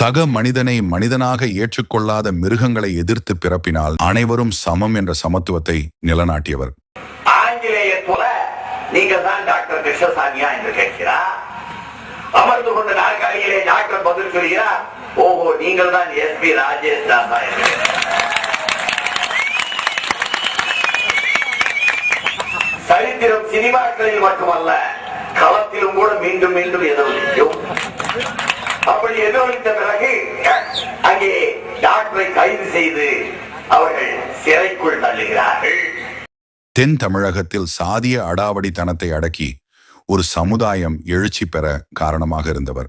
சக மனிதனை மனிதனாக ஏற்றுக்கொள்ளாத மிருகங்களை எதிர்த்து பிறப்பினால் அனைவரும் சமம் என்ற சமத்துவத்தை நிலநாட்டியவர். ஆங்கிலேய போல நீங்கள் தான் டாக்டர் கிருஷ்ணசாமியா என்று கேட்கிறார் அமர்ந்து கொண்ட நாற்காலியிலே டாக்டர் பதில் சொல்கிறார். ஓஹோ நீங்கள் தான் எஸ் பி ராஜேஷ் தாசா சரித்திரம் சினிமாக்களில் மட்டுமல்ல களத்திலும் கூட மீண்டும் மீண்டும் எதிரொலிக்கும் அப்படி எதிரொலித்த பிறகு அங்கே டாக்டரை கைது செய்து அவர்கள் சிறைக்குள் தள்ளுகிறார்கள். தென் தமிழகத்தில் சாதிய அடாவடித்தனத்தை அடக்கி ஒரு சமுதாயம் எழுச்சி பெற காரணமாக இருந்தவர்.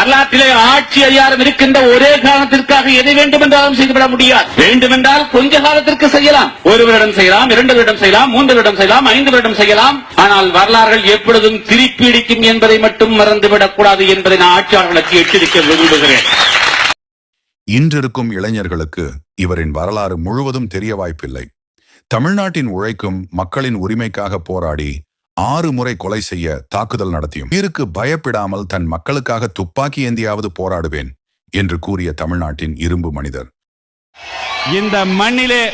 வரலாற்றிலே ஆட்சி அதிகாரம் இருக்கின்ற ஒரே காரணத்திற்காக எதை வேண்டுமென்றாலும் செய்துவிட முடியாது. வேண்டுமென்றால் கொஞ்ச காலத்திற்கு செய்யலாம். ஒரு வருடம் செய்யலாம் இரண்டு வருடம் செய்யலாம் மூன்று வருடம் செய்யலாம் ஐந்து வருடம் செய்யலாம். ஆனால் வரலாறுகள் எப்பொழுதும் திருப்பிடிக்கும் என்பதை மட்டும் மறந்துவிடக் கூடாது என்பதை நான் ஆட்சியாளர்களுக்கு எச்சரிக்க விரும்புகிறேன். இன்றிருக்கும் இளைஞர்களுக்கு இவரின் வரலாறு முழுவதும் தெரிய வாய்ப்பில்லை. தமிழ்நாட்டின் உழைக்கும் மக்களின் உரிமைக்காக போராடி ஆறு முறை கொலை செய்ய தாக்குதல் நடத்தியும். உயிருக்கு பயப்படாமல் தன் மக்களுக்காக துப்பாக்கி ஏந்தியாவது போராடுவேன் என்று கூறிய தமிழ்நாட்டின் இரும்பு மனிதர். இந்த மண்ணிலே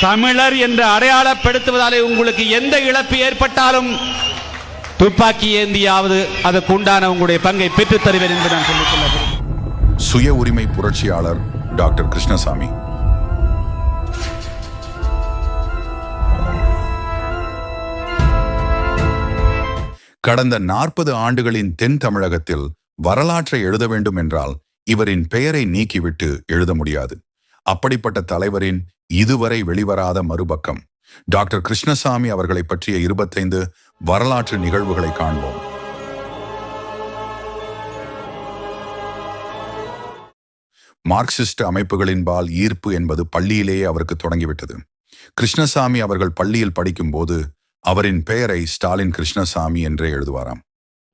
தமிழர் என்று அடையாளப்படுத்துவதாலே உங்களுக்கு எந்த இழப்பு ஏற்பட்டாலும் துப்பாக்கி ஏந்தியாவது அதற்கு உண்டான உங்களுடைய பங்கை பெற்றுத் தருவேன் என்று நான் சொல்லிக் கொள்ள. சுய உரிமை புரட்சியாளர் டாக்டர் கிருஷ்ணசாமி. கடந்த நாற்பது ஆண்டுகளின் தென் தமிழகத்தில் வரலாற்றை எழுத வேண்டும் என்றால் இவரின் பெயரை நீக்கிவிட்டு எழுத முடியாது. அப்படிப்பட்ட தலைவரின் இதுவரை வெளிவராத மறுபக்கம் டாக்டர் கிருஷ்ணசாமி அவர்களை பற்றிய இருபத்தைந்து வரலாற்று நிகழ்வுகளை காண்போம். மார்க்சிஸ்ட் அமைப்புகளின்பால் ஈர்ப்பு என்பது பள்ளியிலேயே அவருக்கு தொடங்கிவிட்டது. கிருஷ்ணசாமி அவர்கள் பள்ளியில் படிக்கும்போது அவரின் பெயரை ஸ்டாலின் கிருஷ்ணசாமி என்றே எழுதுவாராம்.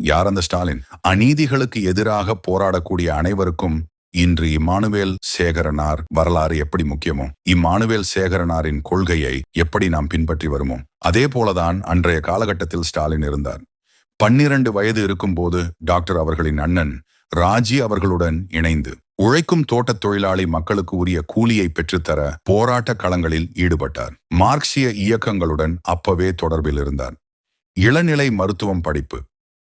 யார் அந்த ஸ்டாலின்? அநீதிகளுக்கு எதிராக போராடக்கூடிய அனைவருக்கும் இன்று இம்மானுவேல் சேகரனார் வரலாறு எப்படி முக்கியமோ இம்மானுவேல் சேகரனாரின் கொள்கையை எப்படி நாம் பின்பற்றி வருமோ அதே போலதான் அன்றைய காலகட்டத்தில் ஸ்டாலின் இருந்தார். பன்னிரண்டு வயது இருக்கும்போது டாக்டர் அவர்களின் அண்ணன் ராஜி அவர்களுடன் இணைந்து உழைக்கும் தோட்டத் தொழிலாளி மக்களுக்கு உரிய கூலியை பெற்றுத்தர போராட்ட களங்களில் ஈடுபட்டார். மார்க்சிய இயக்கங்களுடன் அப்பவே தொடர்பில் இருந்தார். இளநிலை மருத்துவம் படிப்பு.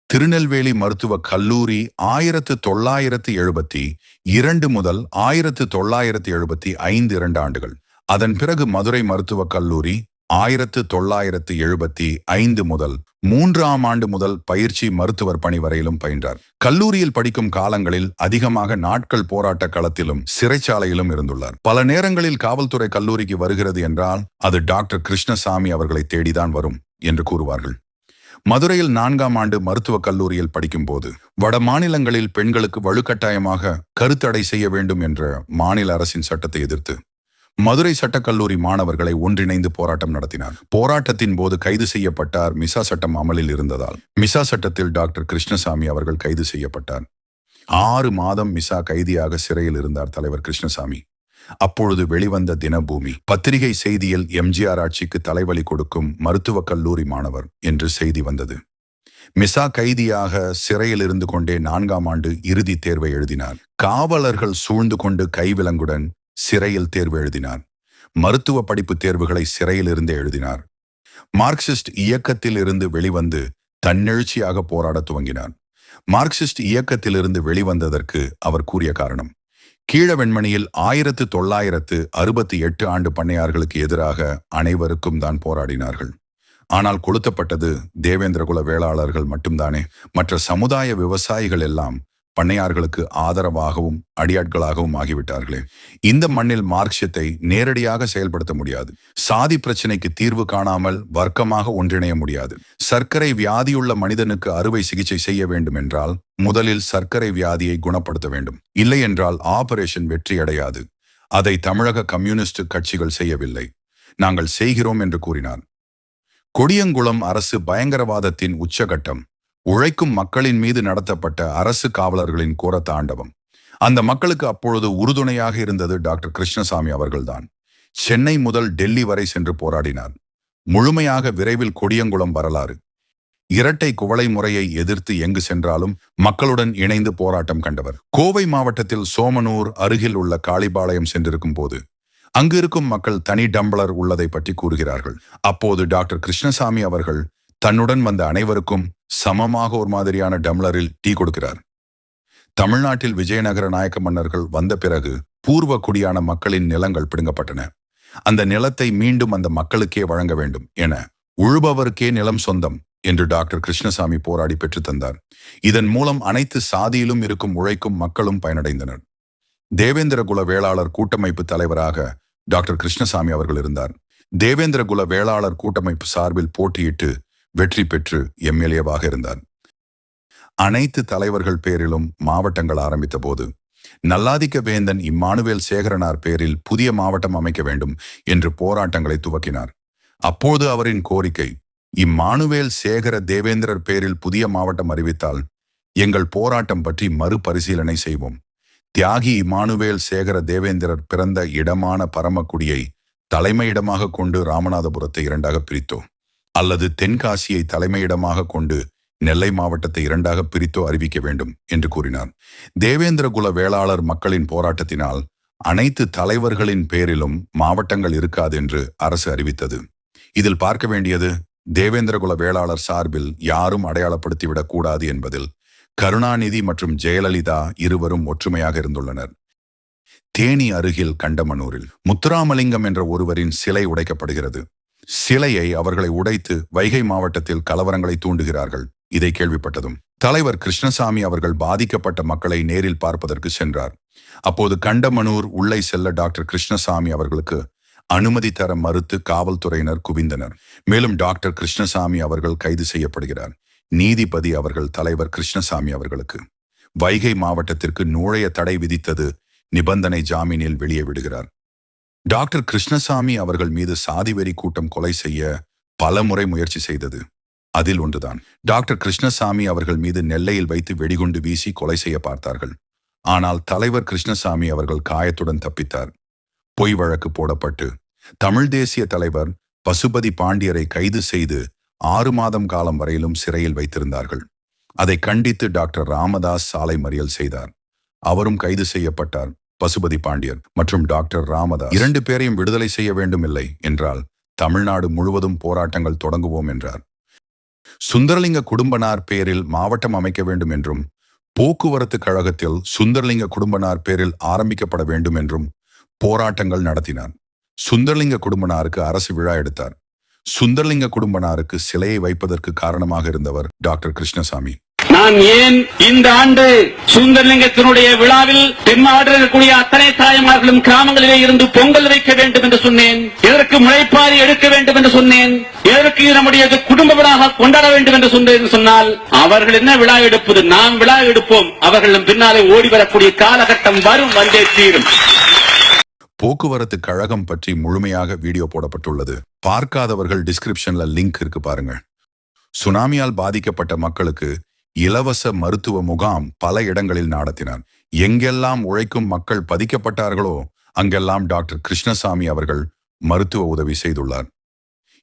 திருநெல்வேலி மருத்துவக் கல்லூரி ஆயிரத்து தொள்ளாயிரத்து எழுபத்தி இரண்டு முதல் ஆயிரத்து தொள்ளாயிரத்து எழுபத்தி ஐந்து இரண்டு ஆண்டுகள். அதன் பிறகு மதுரை மருத்துவக் கல்லூரி ஆயிரத்து தொள்ளாயிரத்து எழுபத்தி ஐந்து முதல் மூன்றாம் ஆண்டு முதல் பயிற்சி மருத்துவர் பணி வரையிலும் பயின்றார். கல்லூரியில் படிக்கும் காலங்களில் அதிகமாக நாட்கள் போராட்ட களத்திலும் சிறைச்சாலையிலும் இருந்துள்ளார். பல நேரங்களில் காவல்துறை கல்லூரிக்கு வருகிறது என்றால் அது டாக்டர் கிருஷ்ணசாமி அவர்களை தேடிதான் வரும் என்று கூறுவார்கள். மதுரையில் நான்காம் ஆண்டு மருத்துவக் கல்லூரியில் படிக்கும்போது வட மாநிலங்களில் பெண்களுக்கு வலுக்கட்டாயமாக கருத்தடை செய்ய வேண்டும் என்ற மாநில அரசின் சட்டத்தை எதிர்த்து மதுரை சட்டக்கல்லூரி மாணவர்களை ஒன்றிணைந்து போராட்டம் நடத்தினார். போராட்டத்தின் போது கைது செய்யப்பட்டார் மிசா சட்டம் அமலில் இருந்ததால். மிசா சட்டத்தில் டாக்டர் கிருஷ்ணசாமி அவர்கள் கைது செய்யப்பட்டார். ஆறு மாதம் மிசா கைதியாக சிறையில் இருந்தார் தலைவர் கிருஷ்ணசாமி. அப்பொழுது வெளிவந்த தினபூமி. பத்திரிகை செய்தியில் எம்ஜிஆர் ஆட்சிக்கு தலைவலி கொடுக்கும் மருத்துவக் கல்லூரி மாணவர் என்று செய்தி வந்தது. மிசா கைதியாக சிறையில் இருந்து கொண்டே நான்காம் ஆண்டு இறுதித் தேர்வை எழுதினார். காவலர்கள் சூழ்ந்து கொண்டு கைவிலங்குடன் சிறையில் தேர்வு எழுதினார். மருத்துவ படிப்பு தேர்வுகளை சிறையில் இருந்தே எழுதினார். மார்க்சிஸ்ட் இயக்கத்தில் இருந்து வெளிவந்து தன்னெழுச்சியாக போராடத் துவங்கினார். மார்க்சிஸ்ட் இயக்கத்திலிருந்து வெளிவந்ததற்கு அவர் கூறிய காரணம் கீழவெண்மணியில் ஆயிரத்து தொள்ளாயிரத்து அறுபத்தி எட்டு ஆண்டு பண்ணையார்களுக்கு எதிராக அனைவருக்கும் தான் போராடினார்கள். ஆனால் கொளுத்தப்பட்டது தேவேந்திரகுல வேளாளர்கள் மட்டும்தானே. மற்ற சமுதாய விவசாயிகள் எல்லாம் பண்ணையார்களுக்கு ஆதரவாகவும் அடியாட்களாகவும் ஆகிவிட்டார்களே. இந்த மண்ணில் மார்க்சியத்தை நேரடியாக செயல்படுத்த முடியாது. சாதி பிரச்சனைக்கு தீர்வு காணாமல் வர்க்கமாக ஒன்றிணைய முடியாது. சர்க்கரை வியாதியுள்ள மனிதனுக்கு அறுவை சிகிச்சை செய்ய வேண்டும் என்றால் முதலில் சர்க்கரை வியாதியை குணப்படுத்த வேண்டும். இல்லை என்றால் ஆபரேஷன் வெற்றியடையாது அதை தமிழக கம்யூனிஸ்ட் கட்சிகள் செய்யவில்லை. நாங்கள் செய்கிறோம் என்று கூறினார். கொடியங்குளம் அரசு பயங்கரவாதத்தின் உச்சகட்டம். உழைக்கும் மக்களின் மீது நடத்தப்பட்ட அரசு காவலர்களின் கோர தாண்டவம். அந்த மக்களுக்கு அப்பொழுது உறுதுணையாக இருந்தது டாக்டர் கிருஷ்ணசாமி அவர்கள்தான். சென்னை முதல் டெல்லி வரை சென்று போராடினார். முழுமையாக விரைவில் கொடியங்குளம் வரலாறு. இரட்டை குவளை முறையை எதிர்த்து எங்கு சென்றாலும் மக்களுடன் இணைந்து போராட்டம் கண்டவர். கோவை மாவட்டத்தில் சோமனூர் அருகில் உள்ள காளிபாளையம் சென்றிருக்கும் போது அங்கு இருக்கும் மக்கள் தனி டம்ளர் உள்ளதை பற்றி கூறுகிறார்கள். அப்போது டாக்டர் கிருஷ்ணசாமி அவர்கள் தன்னுடன் வந்த அனைவருக்கும் சமமாக ஒரு மாதிரியான டம்ளரில் டீ கொடுக்கிறார். தமிழ்நாட்டில் விஜயநகர நாயக்க மன்னர்கள் வந்த பிறகு பூர்வ குடியான மக்களின் நிலங்கள் பிடுங்கப்பட்டன. அந்த நிலத்தை மீண்டும் அந்த மக்களுக்கே வழங்க வேண்டும் என உழுபவருக்கே நிலம் சொந்தம் என்று டாக்டர் கிருஷ்ணசாமி போராடி பெற்று தந்தார். இதன் மூலம் அனைத்து சாதியிலும் இருக்கும் உழைக்கும் மக்களும் பயனடைந்தனர். தேவேந்திர குல வேளாளர் கூட்டமைப்பு தலைவராக டாக்டர் கிருஷ்ணசாமி அவர்கள் இருந்தார். தேவேந்திர குல வேளாளர் கூட்டமைப்பு சார்பில் போட்டியிட்டு வெற்றி பெற்று எம்எல்ஏவாக இருந்தார். அனைத்து தலைவர்கள் பேரிலும் மாவட்டங்கள் ஆரம்பித்த போது நல்லாதிக்க வேந்தன் இம்மானுவேல் சேகரனார் பேரில் புதிய மாவட்டம் அமைக்க வேண்டும் என்று போராட்டங்களை துவக்கினார். அப்போது அவரின் கோரிக்கை இம்மானுவேல் சேகர தேவேந்திரர் பேரில் புதிய மாவட்டம் அறிவித்தால் எங்கள் போராட்டம் பற்றி மறுபரிசீலனை செய்வோம். தியாகி இமானுவேல் சேகர தேவேந்திரர் பிறந்த இடமான பரமக்குடியை தலைமையிடமாக கொண்டு ராமநாதபுரத்தை இரண்டாக பிரித்தோம். அல்லது தென்காசியை தலைமையிடமாக கொண்டு நெல்லை மாவட்டத்தை இரண்டாக பிரித்தோ அறிவிக்க வேண்டும் என்று கூறினார். தேவேந்திர குல வேளாளர் மக்களின் போராட்டத்தினால் அனைத்து தலைவர்களின் பேரிலும் மாவட்டங்கள் இருக்காது என்று அரசு அறிவித்தது. இதில் பார்க்க வேண்டியது தேவேந்திர குல வேளாளர் சார்பில் யாரும் அடையாளப்படுத்திவிடக் கூடாது என்பதில் கருணாநிதி மற்றும் ஜெயலலிதா இருவரும் ஒற்றுமையாக இருந்துள்ளனர். தேனி அருகில் கண்டமனூரில் முத்துராமலிங்கம் என்ற ஒருவரின் சிலை உடைக்கப்படுகிறது. சிலையை அவர்களை உடைத்து வைகை மாவட்டத்தில் கலவரங்களை தூண்டுகிறார்கள். இதை கேள்விப்பட்டதும் தலைவர் கிருஷ்ணசாமி அவர்கள் பாதிக்கப்பட்ட மக்களை நேரில் பார்ப்பதற்கு சென்றார். அப்போது கண்டமனூர் உள்ளே செல்ல டாக்டர் கிருஷ்ணசாமி அவர்களுக்கு அனுமதி தர மறுத்து காவல்துறையினர் குவிந்தனர். மேலும் டாக்டர் கிருஷ்ணசாமி அவர்கள் கைது செய்யப்படுகிறார். நீதிபதி அவர்கள் தலைவர் கிருஷ்ணசாமி அவர்களுக்கு வைகை மாவட்டத்திற்கு நுழைய தடை விதித்தது நிபந்தனை ஜாமீனில் வெளியே விடுகிறார். டாக்டர் கிருஷ்ணசாமி அவர்கள் மீது சாதிவெறி கூட்டம் கொலை செய்ய பல முறை முயற்சி செய்தது. அதில் ஒன்றுதான். டாக்டர் கிருஷ்ணசாமி அவர்கள் மீது நெல்லையில் வைத்து வெடிகுண்டு வீசி கொலை செய்ய பார்த்தார்கள். ஆனால் தலைவர் கிருஷ்ணசாமி அவர்கள் காயத்துடன் தப்பித்தார். பொய் வழக்கு போடப்பட்டு தமிழ் தேசிய தலைவர் பசுபதி பாண்டியரை கைது செய்து ஆறு மாதம் காலம் வரையிலும் சிறையில் வைத்திருந்தார்கள். அதை கண்டித்து டாக்டர் ராமதாஸ் சாலை மறியல் செய்தார். அவரும் கைது செய்யப்பட்டார். பசுபதி பாண்டியர் மற்றும் டாக்டர் ராமதாஸ். இரண்டு பேரையும் விடுதலை செய்ய வேண்டும் இல்லை என்றால் தமிழ்நாடு முழுவதும் போராட்டங்கள் தொடங்குவோம் என்றார். சுந்தரலிங்க குடும்பனார் பேரில் மாவட்டம் அமைக்க வேண்டும் என்றும் போக்குவரத்து கழகத்தில் சுந்தரலிங்க குடும்பனார் பேரில் ஆரம்பிக்கப்பட வேண்டும் என்றும் போராட்டங்கள் நடத்தினார் சுந்தரலிங்க குடும்பனாருக்கு அரசு விழா எடுத்தார். சுந்தரலிங்க குடும்பனாருக்கு சிலையை வைப்பதற்கு காரணமாக இருந்தவர் டாக்டர் கிருஷ்ணசாமி. நான் ஏன் இந்த ஆண்டு சுந்தரலிங்கத்தினுடைய விழாவில் தென்மாவட்டத்தில் இருக்கக்கூடிய அத்தனை தாயமார்களும் கிராமங்களிலே இருந்து பொங்கல் வைக்க வேண்டும் என்று சொன்னேன். எதற்கு முளைப்பாரி எடுக்க வேண்டும் என்று சொன்னேன். எதற்கு நம்முடைய குடும்ப விழாக கொண்டாட வேண்டும் என்று சொன்னேன் சொன்னால் அவர்கள் என்ன விழா எடுப்பது? நாம் விழா எடுப்போம். அவர்களும் பின்னாலே ஓடி வரக்கூடிய காலகட்டம் வரும் வந்தே தீரும். போக்குவரத்து கழகம் பற்றி முழுமையாக வீடியோ போடப்பட்டுள்ளது. பார்க்காதவர்கள் டிஸ்கிரிப்ஷன்ல லிங்க் இருக்கு பாருங்க சுனாமியால் பாதிக்கப்பட்ட மக்களுக்கு இலவச மருத்துவ முகாம் பல இடங்களில் நடத்தினார். எங்கெல்லாம் உழைக்கும் மக்கள் பதிக்கப்பட்டார்களோ அங்கெல்லாம் டாக்டர் கிருஷ்ணசாமி அவர்கள் மருத்துவ உதவி செய்துள்ளார்.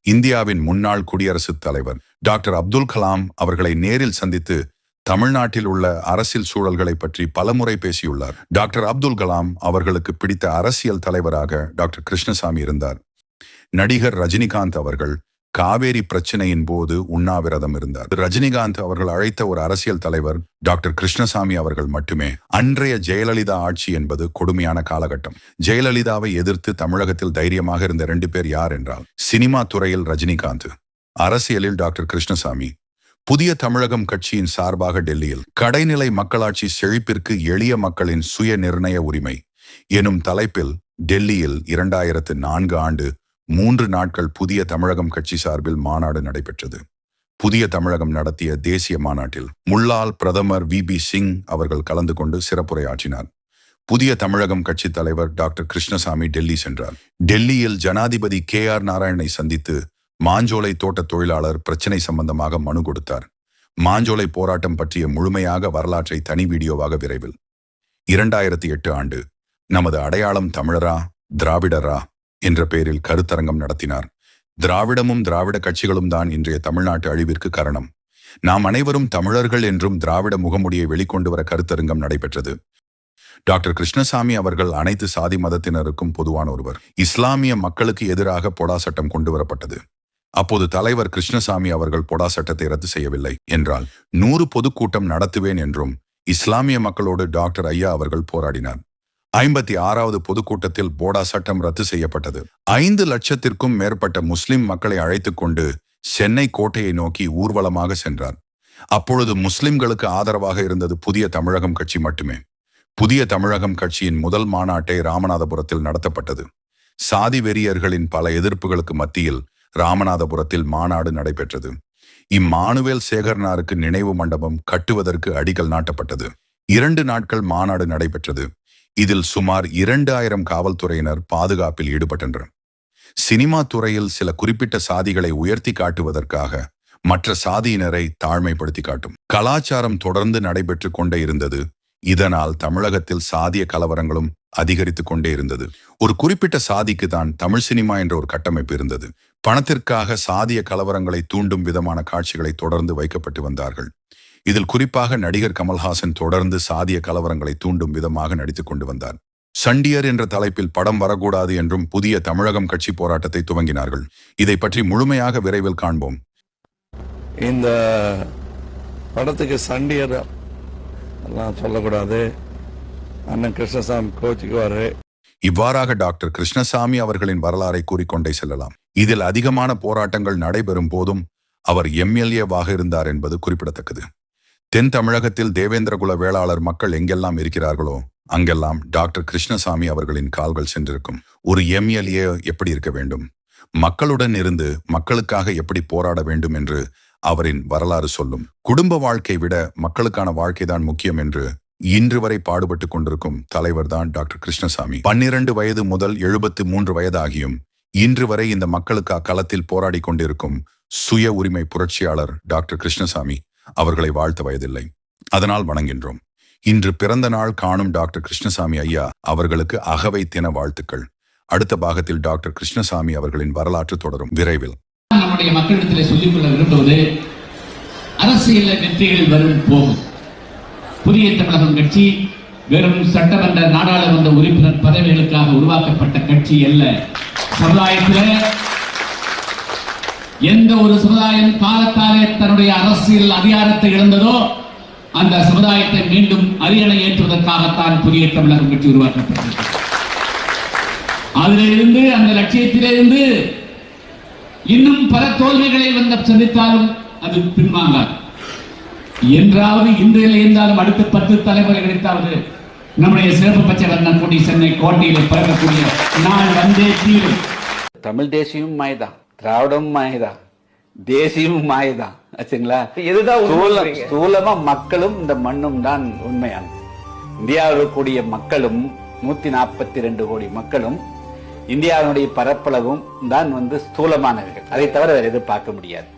இந்தியாவின் முன்னாள் குடியரசுத் தலைவர் டாக்டர் அப்துல் கலாம் அவர்களை நேரில் சந்தித்து தமிழ்நாட்டில் உள்ள அரசியல் சூழல்களை பற்றி பலமுறை பேசியுள்ளார். டாக்டர் அப்துல் கலாம் அவர்களுக்கு பிடித்த அரசியல் தலைவராக டாக்டர் கிருஷ்ணசாமி இருந்தார். நடிகர் ரஜினிகாந்த் அவர்கள் காவேரி பிரச்சனையின் போது உண்ணாவிரதம் இருந்தார். ரஜினிகாந்த் அவர்கள் அழைத்த ஒரு அரசியல் தலைவர் டாக்டர் கிருஷ்ணசாமி அவர்கள் மட்டுமே. அன்றைய ஜெயலலிதா ஆட்சி என்பது கொடுமையான காலகட்டம். ஜெயலலிதாவை எதிர்த்து தமிழகத்தில் தைரியமாக இருந்த ரெண்டு பேர் யார் என்றால் சினிமா துறையில் ரஜினிகாந்த் அரசியலில் டாக்டர் கிருஷ்ணசாமி. புதிய தமிழகம் கட்சியின் சார்பாக டெல்லியில் கடைநிலை மக்களாட்சி செழிப்பிற்கு எளிய மக்களின் சுய நிர்ணய உரிமை. எனும் தலைப்பில் டெல்லியில் இரண்டாயிரத்து நான்கு ஆண்டு மூன்று நாட்கள் புதிய தமிழகம் கட்சி சார்பில் மாநாடு நடைபெற்றது. புதிய தமிழகம் நடத்திய தேசிய மாநாட்டில் முள்ளால் பிரதமர் வி பி சிங் அவர்கள் கலந்து கொண்டு சிறப்புரையாற்றினார். புதிய தமிழகம் கட்சி தலைவர் டாக்டர் கிருஷ்ணசாமி டெல்லி சென்றார். டெல்லியில் ஜனாதிபதி கே ஆர் நாராயணனை சந்தித்து மாஞ்சோலை தோட்ட தொழிலாளர் பிரச்சினை சம்பந்தமாக மனு கொடுத்தார். மாஞ்சோலை போராட்டம் பற்றிய முழுமையாக வரலாற்றை தனி வீடியோவாக விரைவில். இரண்டாயிரத்தி எட்டு ஆண்டு. நமது அடையாளம் தமிழரா திராவிடரா என்ற பெயரில் கருத்தரங்கம் நடத்தினார். திராவிடமும் திராவிட கட்சிகளும் தான் இன்றைய தமிழ்நாட்டு அழிவிற்கு காரணம். நாம் அனைவரும் தமிழர்கள் என்றும் திராவிட முகமுடியை வெளிக்கொண்டு வர கருத்தரங்கம் நடைபெற்றது. டாக்டர் கிருஷ்ணசாமி அவர்கள் அனைத்து சாதி மதத்தினருக்கும் பொதுவான ஒருவர். இஸ்லாமிய மக்களுக்கு எதிராக பொடா சட்டம் கொண்டு வரப்பட்டது அப்போது தலைவர் கிருஷ்ணசாமி அவர்கள் பொடா சட்டத்தை ரத்து செய்யவில்லை என்றால் நூறு பொதுக்கூட்டம் நடத்துவேன் என்றும் இஸ்லாமிய மக்களோடு டாக்டர் ஐயா அவர்கள் போராடினார். ஐம்பத்தி ஆறாவது பொதுக்கூட்டத்தில் போடா சட்டம் ரத்து செய்யப்பட்டது. ஐந்து லட்சத்திற்கும் மேற்பட்ட முஸ்லிம் மக்களை அழைத்துக் கொண்டு சென்னை கோட்டையை நோக்கி ஊர்வலமாக சென்றார். அப்பொழுது முஸ்லிம்களுக்கு ஆதரவாக இருந்தது புதிய தமிழகம் கட்சி மட்டுமே. புதிய தமிழகம் கட்சியின் முதல் மாநாட்டை ராமநாதபுரத்தில் நடத்தப்பட்டது. சாதி வெறியர்களின் பல எதிர்ப்புகளுக்கு மத்தியில் ராமநாதபுரத்தில் மாநாடு நடைபெற்றது. இம்மானுவேல் சேகர்னாருக்கு நினைவு மண்டபம் கட்டுவதற்கு அடிக்கல் நாட்டப்பட்டது. இரண்டு நாட்கள் மாநாடு நடைபெற்றது. இதில் சுமார் இரண்டு ஆயிரம் காவல்துறையினர் பாதுகாப்பில் ஈடுபட்டனர். சினிமா துறையில் சில குறிப்பிட்ட சாதிகளை உயர்த்தி காட்டுவதற்காக மற்ற சாதியினரை தாழ்மைப்படுத்தி காட்டும். கலாச்சாரம் தொடர்ந்து நடைபெற்று கொண்டே இருந்தது. இதனால் தமிழகத்தில் சாதிய கலவரங்களும் அதிகரித்துக் கொண்டே இருந்தது. ஒரு குறிப்பிட்ட சாதிக்கு தான் தமிழ் சினிமா என்ற ஒரு கட்டமைப்பு இருந்தது. பணத்திற்காக சாதிய கலவரங்களை தூண்டும் விதமான காட்சிகளை தொடர்ந்து வைக்கப்பட்டு வந்தார்கள். இதில் குறிப்பாக நடிகர் கமல்ஹாசன் தொடர்ந்து சாதிய கலவரங்களை தூண்டும் விதமாக நடித்துக் கொண்டு வந்தார். சண்டியர் என்ற தலைப்பில் படம் வரக்கூடாது என்றும் புதிய தமிழகம் கட்சி போராட்டத்தை துவங்கினார்கள். இதை பற்றி முழுமையாக விரைவில் காண்போம். இந்த படத்துக்கு சண்டியர் எல்லாம் சொல்லக்கூடாது. அண்ணன் கிருஷ்ணசாமி கோச்சிக்குவாரு. இவ்வாறாக டாக்டர் கிருஷ்ணசாமி அவர்களின் வரலாறை கூறிக்கொண்டே செல்லலாம். இதில் அதிகமான போராட்டங்கள் நடைபெறும் போதும் அவர் எம்எல்ஏவாக இருந்தார் என்பது குறிப்பிடத்தக்கது. தென் தமிழகத்தில் தேவேந்திரகுல வேளாளர் மக்கள் எங்கெல்லாம் இருக்கிறார்களோ அங்கெல்லாம் டாக்டர் கிருஷ்ணசாமி அவர்களின் கால்கள் சென்றிருக்கும். ஒரு எம்எல்ஏ எப்படி இருக்க வேண்டும்? மக்களுடன் இருந்து மக்களுக்காக எப்படி போராட வேண்டும் என்று அவரின் வரலாறு சொல்லும். குடும்ப வாழ்க்கை விட மக்களுக்கான வாழ்க்கைதான் முக்கியம் என்று இன்று வரை பாடுபட்டு கொண்டிருக்கும் தலைவர் தான் டாக்டர் கிருஷ்ணசாமி. பன்னிரண்டு வயது முதல் எழுபத்து மூன்று வயதாகியும் இன்று வரை இந்த மக்களுக்கு அக்களத்தில் போராடி கொண்டிருக்கும் சுய உரிமை புரட்சியாளர் டாக்டர் கிருஷ்ணசாமி. அவர்களை வாழ்த்த வயதில்லை. அதனால் வணங்கின்றோம் இன்று பிறந்த நாள் காணும் டாக்டர் கிருஷ்ணசாமி ஐயா அவர்களுக்கு அகவை தின வாழ்த்துக்கள். அடுத்த பாகத்தில் டாக்டர் கிருஷ்ணசாமி அவர்களின் வரலாற்று தொடரும் விரைவில். நம்முடைய மக்களிடத்தில் சொல்லிக்கொள்ள விரும்புவது அரசியல் வெற்றிகள் வரும் போகும். புதிய தமிழகம் கட்சி வெறும் சட்டமன்ற நாடாளுமன்ற உறுப்பினர் பதவிகளுக்காக உருவாக்கப்பட்ட கட்சி அல்ல. சமுதாயத்தில் எந்த ஒரு சமுதாயம் காலத்தாலே தன்னுடைய அரசியல் அதிகாரத்தை இழந்ததோ அந்த சமுதாயத்தை மீண்டும் அரியணை ஏற்றுவதற்காகத்தான் புதிய தமிழகம் கட்சி உருவாக்கப்பட்டது. அதிலிருந்து அந்த லட்சியத்திலிருந்து இன்னும் பல தோல்விகளை வந்த சந்தித்தாலும் அது பின்வாங்காது. என்றாவது இன்றையில் இருந்தாலும் அடுத்த பத்து தலைமுறை கிடைத்தாவது நம்முடைய சிறப்பு பச்சை வண்ண கொடி சென்னை கோட்டையில் பிறக்கக்கூடிய நாள் வந்தே தீரும். தமிழ் தேசியமும் மாய்தான். திராவிடமும் மாயதான் தேசியமும் மாயதான் ஆச்சுங்களா உண்மை ஸ்தூலம் மக்களும் இந்த மண்ணும் தான் உண்மையானது. இந்தியாவில் இருக்கக்கூடிய மக்களும் நூத்தி நாற்பத்தி ரெண்டு கோடி மக்களும் இந்தியாவினுடைய பரப்பளவும் தான் வந்து ஸ்தூலமானவர்கள் அதை தவிர வேற எதுவும் பார்க்க முடியாது.